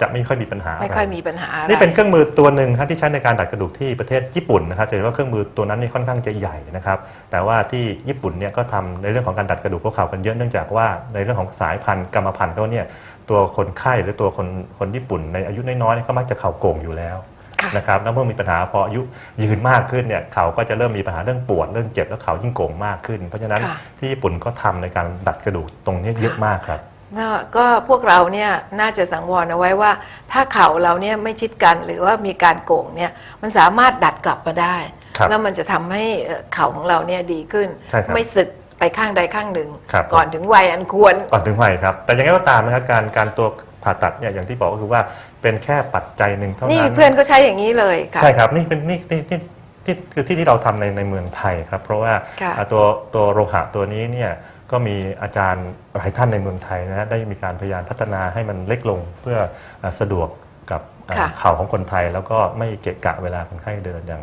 จะไม่ค่อยมีปัญหาไม่ค่อยะรมีปัญหาอะไรนี่เป็นเครื่องมือตัวหนึ่งครับที่ใช้ในการดัดกระดูกที่ประเทศญี่ปุ่นนะครับจะเห็นว่าเครื่องมือตัวนั้นนี่ค่อนข้างจะใหญ่นะครับแต่ว่าที่ญี่ปุ่นเนี่ยก็ทำในเรื่องของการดัดกระดูกหัวเข่ากันเยอะเนื่องจากว่าในเรื่องของสายพันธุ์กรรมพันธุ์เขาเนี่ยตัวคนไข้หรือตัวคนคนญี่ปุ่น ในอายุน้อยๆเนี่ยก็มักจะเข่าโก่งอยู่แล้วค่ะนะครับแล้วเมื่อมีปัญหาพออายุยืนมากขึ้นเนี่ยเข่าก็จะเริ่มมีปัญหาเรื่องปวดเรื่องเจ็บแล้วเข่ายิ่งโก่งมากขึ้น เพราะฉะนั้นค่ะที่ญี่ปุ่นก็ทำในการดัดกระดูกตรงนี้เยอะมากครับ ก็ก็พวกเราเนี่ยน่าจะสังวรเอาไว้ว่า ถ้าเข่าเราเนี่ยไม่ชิดกันหรือว่ามีการโก่งเนี่ยมันสามารถดัดกลับมาได้ ครับแล้วมันจะทำให้เอ่อเข่าของเราเนี่ยดีขึ้น ใช่ครับไม่สึกไปข้างใดข้างหนึ่ง ครับ ก่อนถึงวัยอันควร ก่อนถึงวัยครับ แต่ยังไงก็ตามนะครับการการตัวผ่าตัดเนี่ยอย่างที่บอกก็คือว่าเป็นแค่ปัจจัยหนึ่งเท่านี่นั้น เพื่อนก็ใช้อย่างนี้เลยค่ะ ใช่ครับนี่เป็นนี่นี่นี่ที่คือที่ที่เราทำในในเมืองไทยครับ เพราะว่าค่ะอ่าตัวตัวโลหะตัวนี้เนี่ย ก็มีอาจารย์หลายท่านในเมืองไทยนะฮะได้มีการพยายามพัฒนาให้มันเล็กลงเพื่ออ่าสะดวกกับอ่าค่ะเข่าของคนไทย แล้วก็ไม่เกะกะเวลาคนไข้เดินอย่าง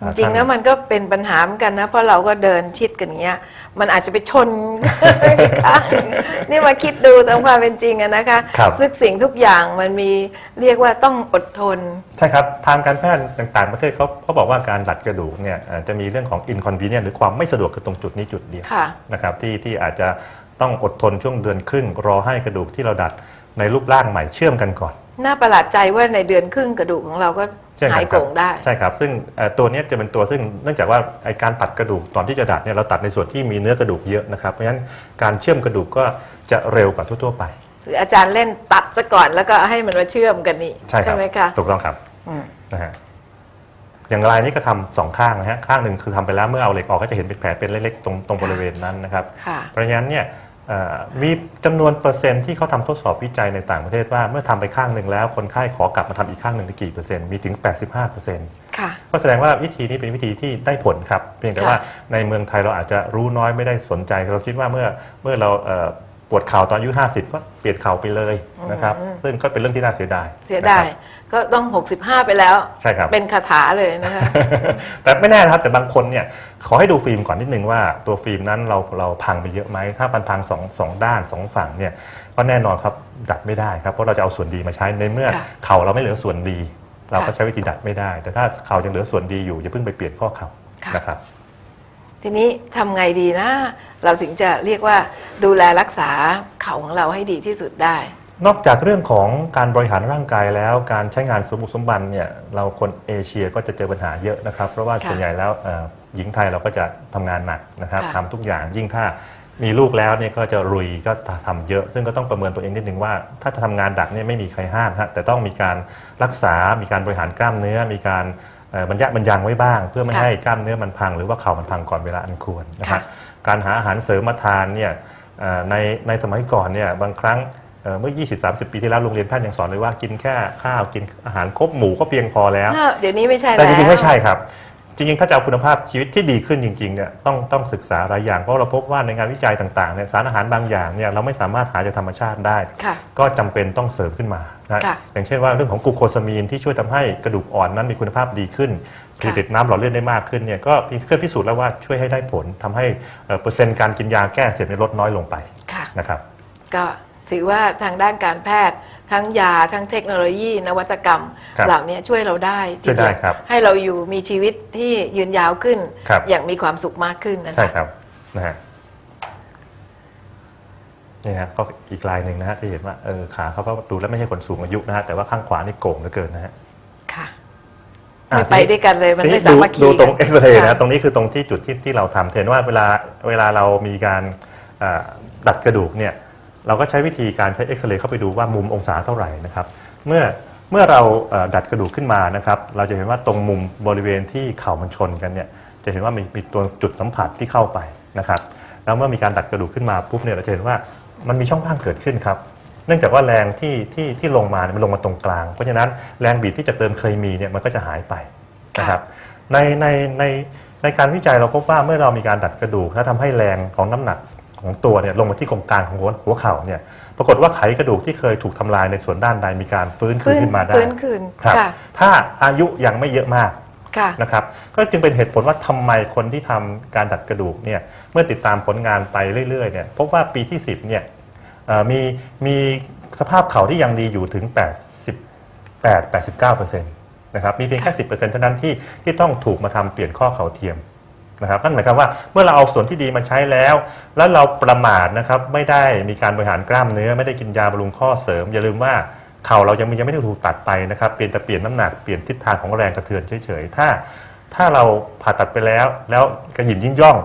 จอ่าริงๆท่าแล้วมันก็เป็นปัญหาเหมือนกันนะ เพราะเราก็เดินชิดกันอย่างเงี้ย มันอาจจะไปชนข้างนี่มาคิดดูตามความเป็นจริงอะนะคะครับซึ่งสิ่งทุกอย่างมันมีเรียกว่าต้องอดทน ใช่ครับ ทางการแพทย์ต่างๆ ประเทศเขาเขาบอกว่าการดัดกระดูกเนี่ยอ่าจะมีเรื่องของ inconvenience หรือความไม่สะดวกคือตรงจุดนี้จุดเดียวค่ะ นะครับที่ที่อาจจะต้องอดทนช่วงเดือนครึ่งรอให้กระดูกที่เราดัดในรูปร่างใหม่เชื่อมกันก่อน น่าประหลาดใจว่าในเดือนครึ่งกระดูกของเราก็ใช่ครับหายโก่งได้ ใช่ครับ ซึ่งเอ่อตัวเนี้ยจะเป็นตัวซึ่งเนื่องจากว่าไอการตัดกระดูกตอนที่จะดัดเนี่ยเราตัดในส่วนที่มีเนื้อกระดูกเยอะนะครับ เพราะฉะนั้นการเชื่อมกระดูกก็จะเร็วกว่าทั่วๆไปหรืออาจารย์เล่นตัดซะก่อนแล้วก็ให้มันมาเชื่อมกันนี่ใช่ครับไหมคะถูกต้องครับอืมนะฮะอย่างรายนี้ก็ทำสองข้างนะฮะข้างหนึ่งคือทำไปแล้วเมื่อเอาเหล็กออกก็จะเห็นเป็นแผลเป็นเล็กๆตรงตรงบริเวณนั้นนะครับ ค่ะ เพราะฉะนั้นเนี่ยเอ่อ มีจำนวนเปอร์เซ็นต์ที่เขาทำทดสอบวิจัยในต่างประเทศว่าเมื่อทำไปข้างหนึ่งแล้ว คนไข้ขอกลับมาทำอีกข้างหนึ่งได้กี่เปอร์เซ็นต์มีถึง 85เปอร์เซ็นต์ค่ะก็แสดงว่าวิธีนี้เป็นวิธีที่ได้ผลครับ เพียงแต่ค่ะว่าในเมืองไทยเราอาจจะรู้น้อยไม่ได้สนใจ เราคิดว่าเมื่อเมื่อเราเอ่อ ปวดเข่าตอนอายุ 50 ก็เปลี่ยนเข่าไปเลยนะครับ ซึ่งก็เป็นเรื่องที่น่าเสียดายเสียดาย นะครับ ก็ต้อง 65 ไปแล้ว ใช่ครับ เป็นคาถาเลยนะคะ แต่ไม่แน่นะครับแต่บางคนเนี่ยขอให้ดูฟิล์มก่อนนิดนึงว่าตัวฟิล์มนั้นเราเราพังไปเยอะไหมถ้ามันพังสองสองด้านสองฝั่งเนี่ยก็แน่นอนครับดัดไม่ได้ครับเพราะเราจะเอาส่วนดีมาใช้ในเมื่อค่ะเข่าเราไม่เหลือส่วนดี เราก็ค่ะใช้วิธีดัดไม่ได้ แต่ถ้าเข่ายังเหลือส่วนดีอยู่อย่าเพิ่งไปเปลี่ยนข้อเข่าค่ะ นะครับ ทีนี้ทำไงดีนะ เราถึงจะเรียกว่า ดูแลรักษาเข่าของเราให้ดีที่สุดได้ นอกจากเรื่องของการบริหารร่างกายแล้วการใช้งานสมบุกสมบันเนี่ยเราคนเอเชียก็จะเจอปัญหาเยอะนะครับ เพราะว่าค่ะส่วนใหญ่แล้วเอ่อหญิงไทยเราก็จะทำงานหนักนะครับค่ะ ทำทุกอย่างยิ่งถ้ามีลูกแล้วเนี่ยก็จะรุยก็ทำเยอะ ซึ่งก็ต้องประเมินตัวเองนิดนึงว่า ถ้าจะทำงานดักเนี่ยไม่มีใครห้ามฮะแต่ต้องมีการรักษา มีการบริหารกล้ามเนื้อ มีการเอ่อบรรยะบรรยังไว้บ้าง เพื่อไม่ค่ะให้กล้ามเนื้อมันพัง หรือว่าเข่ามันพังก่อนเวลาอันควรนะครับ ค่ะ การหาอาหารเสริมมาทานเนี่ยเอ่อ ในในสมัยก่อนเนี่ยบางครั้งเอ่อเมื่อ 20-30 ปีที่แล้วโรงเรียนแพทย์ยังสอนเลยว่ากินแค่ข้าวกินอาหารครบหมู่ก็เพียงพอแล้วถ้าเดี๋ยวนี้ไม่ใช่แต่แล้วจริงๆไม่ใช่ครับ จริงๆ ถ้าจะเอาคุณภาพชีวิตที่ดีขึ้นจริงๆเนี่ยต้องต้องศึกษาหลายอย่าง เพราะเราพบว่าในงานวิจัยต่างๆเนี่ยสารอาหารบางอย่างเนี่ยเราไม่สามารถหาจากธรรมชาติได้ค่ะก็จำเป็นต้องเสริมขึ้นมานะค่ะอย่างเช่นว่าเรื่องของกลูโคซามีนที่ช่วยทำให้กระดูกอ่อนนั้นมีคุณภาพดีขึ้น ผลิตน้ำหล่อเลื่อนได้มากขึ้นเนี่ยก็มีเครื่องพิสูจน์แล้วว่าช่วยให้ได้ผลทำให้เอ่อเปอร์เซ็นต์การกินยาแก้อักเสพในยลดน้อยลงไปค่ะ นะครับ ก็ถือว่าทางด้านการแพทย์ ทั้งยาทั้งเทคโนโลยีนวัตกรรม ครับเหล่านี้ช่วยเราได้ช่วยได้ทีเยวครับให้เราอยู่มีชีวิตที่ยืนยาวขึ้น ครับ อย่างมีความสุขมากขึ้นนะคะใช่ครับนะฮะนี่ฮะก็อีกลายหนึ่งนะฮะที่เห็นว่าเออขาเขาก็ดูแล้วไม่ใช่คนสูงอายุนะฮะแต่ว่าข้างขวานี่โก่งเหลือเกินนะฮะ ค่ะอะ ไม่ไปด้วยกันเลยมันทีไม่นี้สาดูมัคคีดูตรงกัเอ็กซเรย์นะค่ะตรงนี้คือตรงที่จุดที่ที่เราทำเห็นว่าเวลาเวลาเรามีการอ่าดัดกระดูกเนี่ยเราก็ใช้วิธีการใช้เอ็กซเรย์เข้าไปดูว่ามุมองศาเท่าไหร่นะครับเมื่อเมื่อเราเอ่อดัดกระดูกขึ้นมานะครับเราจะเห็นว่าตรงมุมบริเวณที่เข่ามันชนกันเนี่ยจะเห็นว่ามีมีตัวจุดสัมผัสที่เข้าไปนะครับแล้วเมื่อมีการดัดกระดูกขึ้นมาปุ๊บเนี่ยเราจะเห็นว่ามันมีช่องว่างเกิดขึ้นครับ เนื่องจากว่าแรงที่ที่ที่ลงมาเนี่ยมันลงมาตรงกลาง เพราะฉะนั้นแรงบีบที่จากเดิมเคยมีเนี่ยมันก็จะหายไปนะครับในในในในการวิจัยเราพบว่าเมื่อเรามีการดัดกระดูกถ้าทำให้แรงของน้ำหนักของตัวเนี่ยลงมาที่ตรงกลางของหัวหัวเข่าเนี่ยปรากฏว่าไขกระดูกที่เคยถูกทำลายในส่วนด้านใดมีการฟื้นคืนขึ้นมาได้ฟื้นคืนครับค่ะถ้าอายุยังไม่เยอะมากค่ะนะครับก็จึงเป็นเหตุผลว่าทำไมคนที่ทำการดัดกระดูกเนี่ยเมื่อติดตามผลงานไปเรื่อยๆเนี่ยพบว่าปีที่ 10เนี่ยเอ่อ มีมีสภาพเข่าที่ยังดีอยู่ถึง8 89%นะครับมีเพียงแค่ 10%เท่านั้นที่ที่ต้องถูกมาทำเปลี่ยนข้อเข่าเทียมนะครับนั่นหมายความว่าเมื่อเราเอาส่วนที่ดีมาใช้แล้ว แล้วเราประมาทนะครับไม่ได้มีการบริหารกล้ามเนื้อ ไม่ได้กินยาบำรุงข้อเสริม อย่าลืมว่าเข่าเรายังยังไม่ได้ถูกตัดไปนะครับเปลี่ยนแต่เปลี่ยนน้ำหนักเปลี่ยนทิศทางของแรงกระเทือนเฉยๆถ้าถ้าเราผ่าตัดไปแล้ว แล้วกระหยินยิ่งย่อง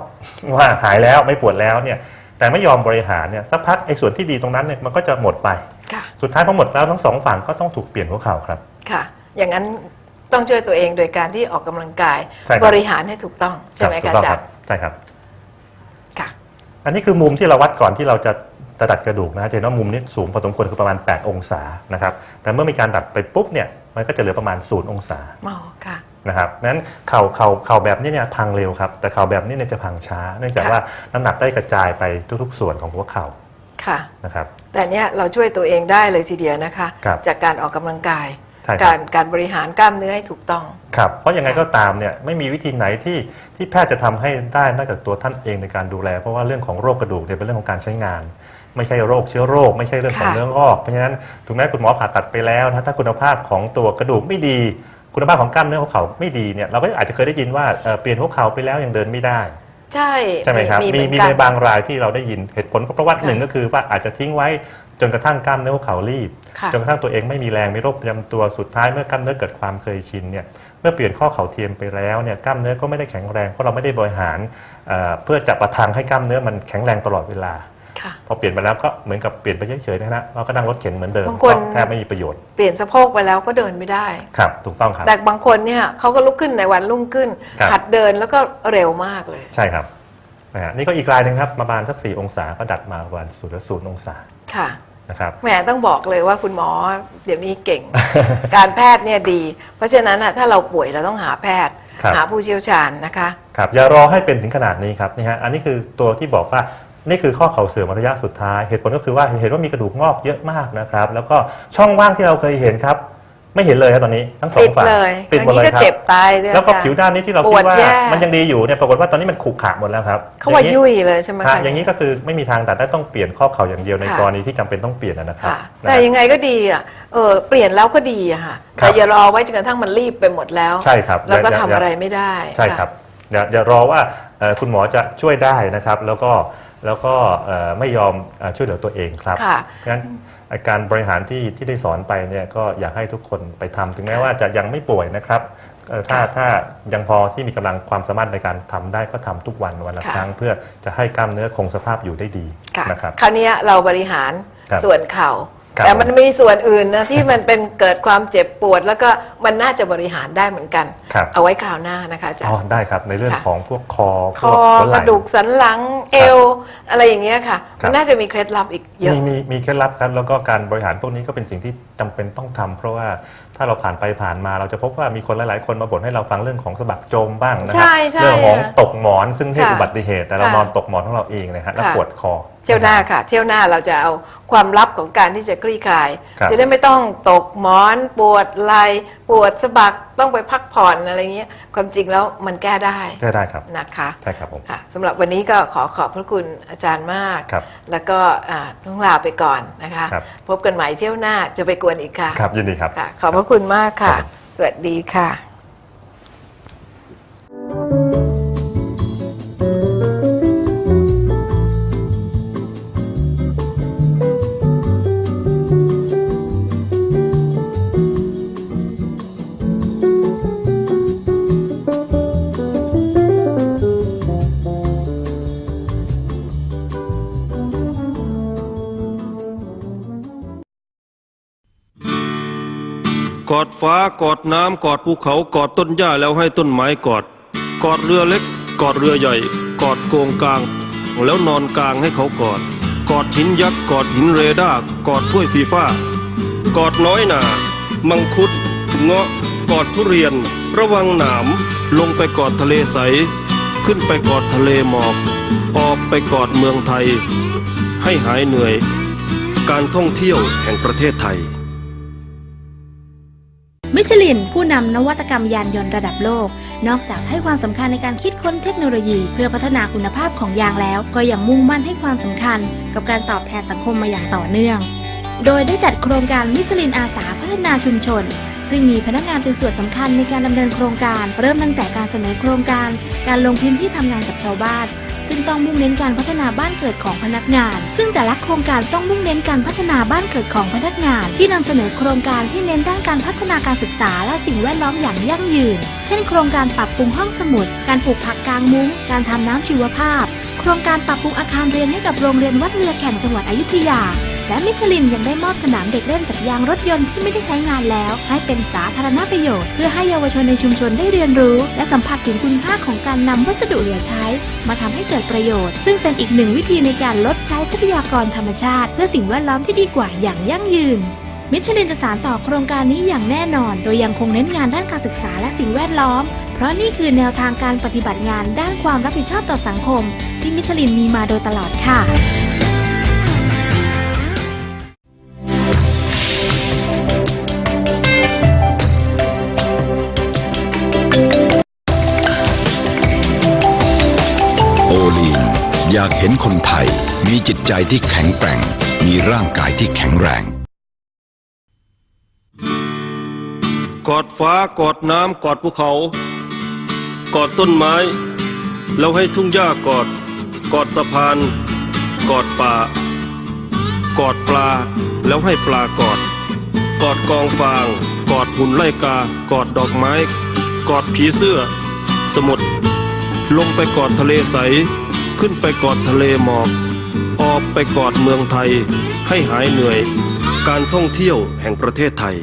ว่าหายแล้วไม่ปวดแล้วเนี่ย แต่ไม่ยอมบริหารเนี่ยสักพักไอ้ส่วนที่ดีตรงนั้นเนี่ยมันก็จะหมดไป ค่ะ สุดท้ายพอหมดแล้วทั้งสองฝั่งก็ต้องถูกเปลี่ยนหัวเข่าครับ ค่ะ อย่างนั้นต้องช่วยตัวเองโดยการที่ออกกำลังกาย ใช่ครับ บริหารให้ถูกต้องใช่ไหมถูคะกต้องอาจาครรับย์ใช่ครับ ค่ะ อันนี้คือมุมที่เราวัดก่อนที่เราจะจะดัดกระดูกนะจะเห็นว่ามุมนี้สูงพอสมควรคือประมาณ 8 องศานะครับแต่เมื่อมีการดัดไปปุ๊บเนี่ยมันก็จะเหลือประมาณ0องศาอ๋อค่ะ นะครับนั้นเข่าเข่าเข่าแบบนี้เนี่ยพังเร็วครับ แต่เข่าแบบนี้เนี่ยจะพังช้า เนื่องจากค่ะว่าน้ำหนักได้กระจายไปทุกๆ ส่วนของหัวเข่าค่ะนะครับ แต่เนี้ยเราช่วยตัวเองได้เลยทีเดียวนะคะครับจากการออกกำลังกายใช่ครับการการบริหารกล้ามเนื้อให้ถูกต้อง ครับ เพราะยังไงก็ตามเนี่ยไม่มีวิธีไหนที่ที่แพทย์จะทำให้ได้นอกจากตัวท่านเองในการดูแล เพราะว่าเรื่องของโรคกระดูกเนี่ยเป็นเรื่องของการใช้งานไม่ใช่โรคเชื้อโรคไม่ใช่เรื่องของค่ะเนื้องอกเพราะฉะนั้นถึงแม้คุณหมอผ่าตัดไปแล้วนะถ้าคุณภาพของตัวกระดูกไม่ดี คุณภาพของกล้ามเนื้อหัวเข่าไม่ดีเนี่ยเราก็อาจจะเคยได้ยินว่าเอ่อเปลี่ยนหัวเข่าไปแล้วยังเดินไม่ได้ ใช่ใช่ไหมครับมีมีเหมือนมีกันในบางรายที่เราได้ยินเหตุผลก็เพราะว่าค่ะหนึ่งก็คือว่าอาจจะทิ้งไว้จนกระทั่งกล้ามเนื้อหัวเข่ารีบ ค่ะจนกระทั่งตัวเองไม่มีแรงมีโรคประจำตัวสุดท้ายเมื่อกล้ามเนื้อเกิดความเคยชินเนี่ยเมื่อเปลี่ยนข้อเข่าเทียมไปแล้วเนี่ยกล้ามเนื้อก็ไม่ได้แข็งแรงเพราะเราไม่ได้บริหารเอ่อเพื่อจะประทังให้กล้ามเนื้อมันแข็งแรงตลอดเวลา ค่ะ พอเปลี่ยนไปแล้วก็เหมือนกับเปลี่ยนไปเฉยๆนะฮะเราก็นั่งรถเข็นเหมือนเดิมบางคน ก็แทบไม่มีประโยชน์เปลี่ยนสะโพกไปแล้วก็เดินไม่ได้ ครับ ถูกต้องครับ แต่บางคนเนี่ยเขาก็ลุกขึ้นในวันรุ่งขึ้น ครับ หัดเดินแล้วก็เร็วมากเลย ใช่ครับนะฮะนี่ก็อีกรายหนึ่งครับประมาณสักสี่องศาก็ดัดมาประมาณศูนย์ศูนย์องศาค่ะ นะครับ แหมต้องบอกเลยว่าคุณหมอเดี๋ยวนี้เก่ง การแพทย์เนี่ยดี เพราะฉะนั้นน่ะถ้าเราป่วยเราต้องหาแพทย์ ครับ หาผู้เชี่ยวชาญนะคะ ครับอย่ารอให้เป็นถึงขนาดนี้ครับนี่ฮะอันนี้คือตัวที่บอกว่า นี่คือข้อเข่าเสื่อมระยะสุดท้าย เหตุผลก็คือว่าเห็นว่ามีกระดูกงอกเยอะมากนะครับ แล้วก็ช่องว่างที่เราเคยเห็นครับ ไม่เห็นเลยครับตอนนี้ทั้งสอปิงดฝั่งเลยปิดหมดอันเลยนี้ก็ครับเจ็บตายเลยแล้วก็อาจารย์ผิวด้านนี้ที่เราปคิวดดว่าแย่ มันยังดีอยู่เนี่ยปรากฏว่าตอนนี้มันขรุขระหมดแล้วครับเขาว่าองนี้ยุ่ยเลยใช่ไหมฮะคะอย่างนี้ก็คือไม่มีทางตัดได้ต้องเปลี่ยนข้อเข่าอย่างเดียวในค่ะกรณีที่จำเป็นต้องเปลี่ยนนะครับค่ะ นะแต่ฮะ ยังไงก็ดีอะเออเปลี่ยนแล้วก็ดีอะค่ะครับแต่อย่ารอไว้จนกระทั่งมันรีบไปหมดแล้วใช่ครับแล้วก็อย่าทำอย่าอะไรไม่ได้ใช่ครับอย่าอย่ารอว่าเอ่อคุณหมอจะช่วยได้นะครับ แล้วก็ แล้วก็เอ่อไม่ยอมเอ่อช่วยเหลือตัวเองครับ ค่ะงั้นอาการบริหารที่ที่ได้สอนไปเนี่ยก็อยากให้ทุกคนไปทำถึงแม้ว่าจะยังไม่ป่วยนะครับเอ่อถ้าค่ะถ้ายังพอที่มีกำลังความสามารถในการทำได้ก็ทำทุกวันวันละค่ะ ครั้ง เพื่อจะให้กล้ามเนื้อคงสภาพอยู่ได้ดีค่ะนะครับ คราวเนี้ยเราบริหารครับส่วนเข่า ครับแต่มันมีส่วนอื่นนะที่มันเป็นเกิดความเจ็บปวด แล้วก็มันน่าจะบริหารได้เหมือนกัน ครับ เอาไว้คราวหน้านะคะอาจารอ๋อย์ ได้ครับ ในเรื่องค่ะ ของพวกคอคพวอกหัวไหกล่ ระดูกสันหลังเอว อะไรอย่างเงี้ยค่ะ ครับ มันน่าจะมีเคล็ดลับอีกเยอะมีมีมีเคล็ดลับครับ แล้วก็การบริหารพวกนี้ก็เป็นสิ่งที่จำเป็นต้องทำเพราะว่าถ้าเราผ่านไปผ่านมาเราจะพบว่ามีคนหลาย ๆ คนมาบ่นให้เราฟังเรื่องของสะบักจมบ้างนะครัใช่ใช่เรื่องของค่ะตกหมอนซึ่งไม่ใช่ค่ะอุบัติเหตุ แต่เราค่ะนอนตกหมอนของเราเองนะฮะแล้วค่ะปวดคอเที่ยวหน้าค่ะ เที่ยวหน้าเราจะเอาความลับของการที่จะคลี่คลายครับจะได้ไม่ต้องตกหมอนปวดไหล่ป วดสะบักต้องไปพักผ่อนอะไรเงี้ยความจริงแล้วมันแก้ได้ใช่ได้ครับนะคะใช่ครับผม ค่ะสำหรับวันนี้ก็ขอขอบพระคุณอาจารย์มาก ครับแล้วก็อ่าต้องลาไปก่อนนะคะ ครับ พบกันใหม่เที่ยวหน้าจะไปกวนอีกค่ะครับยินดีครับ ค่ะขอบพระคุณมากค่ะ ครับสวัสดีค่ะ กอดฟ้ากอดน้ำกอดภูเขากอดต้นหญ้าแล้วให้ต้นไม้กอด กอดเรือเล็ก กอดเรือใหญ่ กอดโกงกลาง แล้วนอนกลางให้เขากอด กอดหินยักษ์กอดหินเรดาร์กอดถ้วยฟีฟ้ากอดน้อยหนา มังคุด เงาะ กอดทุเรียน ระวังหนาม ลงไปกอดทะเลใส ขึ้นไปกอดทะเลหมอก ออกไปกอดเมืองไทย ให้หายเหนื่อย การท่องเที่ยวแห่งประเทศไทย มิชลิน ผู้นำนวัตกรรมยานยนต์ระดับโลก นอกจากให้ความสำคัญในการคิดค้นเทคโนโลยี เพื่อพัฒนาคุณภาพของยางแล้ว ก็ยังมุ่งมั่นให้ความสำคัญ กับการตอบแทนสังคมมาอย่างต่อเนื่อง โดยได้จัดโครงการมิชลินอาสาพัฒนาชุมชน ซึ่งมีพนักงานเป็นส่วนสำคัญในการดำเนินโครงการ เริ่มตั้งแต่การเสนอโครงการ การลงพื้นที่ทำงานกับชาวบ้าน ซึ่งต้องมุ่งเน้นการพัฒนาบ้านเกิดของพนักงาน ซึ่งแต่ละโครงการต้องมุ่งเน้นการพัฒนาบ้านเกิดของพนักงาน ที่นำเสนอโครงการที่เน้นด้านการพัฒนาการศึกษา และสิ่งแวดล้อมอย่างยั่งยืน เช่น โครงการปรับปรุงห้องสมุด การปลูกผักกลางมุ้ง การทำน้ำชีวภาพ โครงการปรับปรุงอาคารเรียนให้กับโรงเรียนวัดเรือแข่งจังหวัดอยุธยา และมิชลินยังได้มอบสนามเด็กเล่นจากยางรถยนต์ที่ไม่ได้ใช้งานแล้ว ให้เป็นสาธารณประโยชน์ เพื่อให้เยาวชนในชุมชนได้เรียนรู้ และสัมผัสถึงคุณค่าของการนำวัสดุเหลือใช้ มาทำให้เกิดประโยชน์ ซึ่งเป็นอีกหนึ่งวิธีในการลดใช้ทรัพยากรธรรมชาติ เพื่อสิ่งแวดล้อมที่ดีกว่าอย่างยั่งยืนมิชลินจะสานต่อโครงการนี้อย่างแน่นอน โดยยังคงเน้นงานด้านการศึกษาและสิ่งแวดล้อม เพราะนี่คือแนวทางการปฏิบัติงานด้านความรับผิดชอบต่อสังคม ที่มิชลินมีมาโดยตลอดค่ะากเห็นคนไทยมีจิตใจที่แข็งแกร่ง มีร่างกายที่แข็งแรง กอดฟ้ากอดน้ำกอดภูเขา กอดต้นไม้ แล้วให้ทุ่งหญ้ากอด กอดสะพาน กอดป่า กอดปลา แล้วให้ปลากอด กอดกองฟาง กอดหุ่นไล่กา กอดดอกไม้ กอดผีเสื้อ สมุทรลงไปกอดทะเลใส ขึ้นไปกอดทะเลหมอก ออกไปกอดเมืองไทย ให้หายเหนื่อย การท่องเที่ยวแห่งประเทศไทย